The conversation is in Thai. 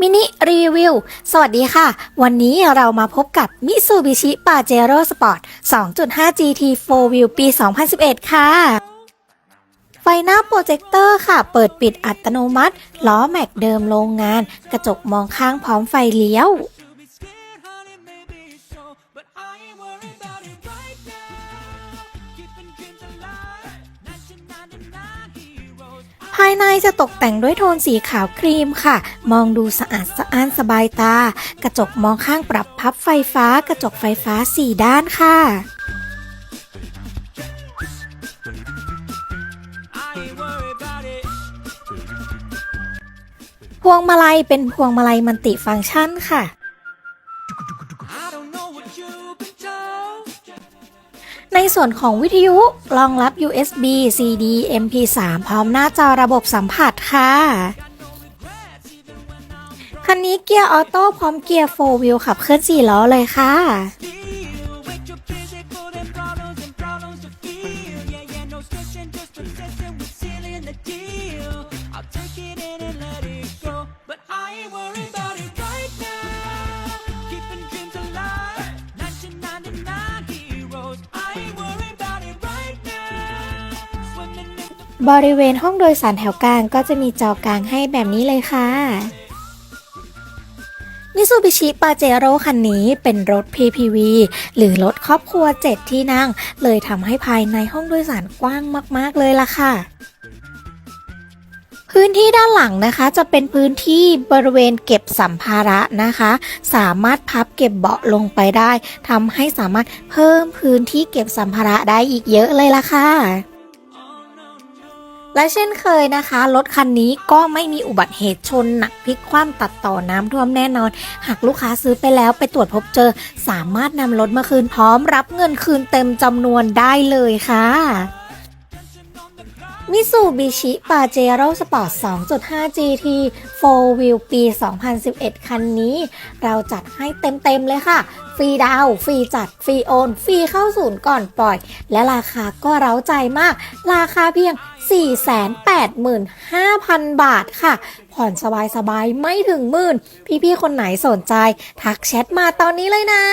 มินิรีวิว สวัสดีค่ะ วันนี้เรามาพบกับ Mitsubishi Pajero Sport 2.5 GT 4 Wheel ปี 2011 ค่ะ ไฟหน้าโปรเจคเตอร์ค่ะ เปิดปิดอัตโนมัติ ล้อแม็กเดิมโรงงาน กระจกมองข้างพร้อมไฟเลี้ยวายในจะตกแต่งด้วยโทนสีขาวครีมค่ะ มองดูสะอาดสะอ้านสบายตา กระจกมองข้างปรับพับไฟฟ้า กระจกไฟฟ้า4ด้านค่ะพวงมาลัยเป็นพวงมาลัยมัลติฟังก์ชันค่ะ ในส่วนของวิทยุรองรับ USB CD MP3 พร้อมหน้าจอระบบสัมผัสค่ะคันนี้เกียร์ออโต้พร้อมเกียร์4 wheel ขับเคลื่อน4ล้อเลยค่ะ บริเวณห้องโดยสารแถวกลางก็จะมีจอกลางให้แบบนี้เลยค่ะมิซูบิชิปาเจโร่คันนี้เป็นรถ PPV หรือรถครอบครัว 7 ที่นั่ง เลยทำให้ภายในห้องโดยสารกว้างมาก ๆ เลยล่ะค่ะ พื้นที่ด้านหลังนะคะ จะเป็นพื้นที่บริเวณเก็บสัมภาระนะคะ สามารถพับเก็บเบาะลงไปได้ทำให้สามารถเพิ่มพื้นที่เก็บสัมภาระได้อีกเยอะเลยล่ะค่ะ และเช่นเคยนะคะ รถคันนี้ก็ไม่มีอุบัติเหตุชนหนักพลิกคว่ำตัดต่อน้ำท่วมแน่นอน หากลูกค้าซื้อไปแล้วไปตรวจพบเจอ สามารถนำรถมาคืนพร้อมรับเงินคืนเต็มจำนวนได้เลยค่ะ มิซูบิชิปาเจโร่สปอร์ต 2.5 GT 4 Wheel ปี 2011 คันนี้ เราจัดให้เต็ม ๆ เลยค่ะ ฟรีดาว ฟรีจัด ฟรีโอน ฟรีเข้าศูนย์ก่อนปล่อย และราคาก็เร้าใจมาก ราคาเพียง 485,000 บาทค่ะ ผ่อนสบาย ๆ ไม่ถึงหมื่น พี่ ๆ คนไหนสนใจ ทักแชทมาตอนนี้เลยนะ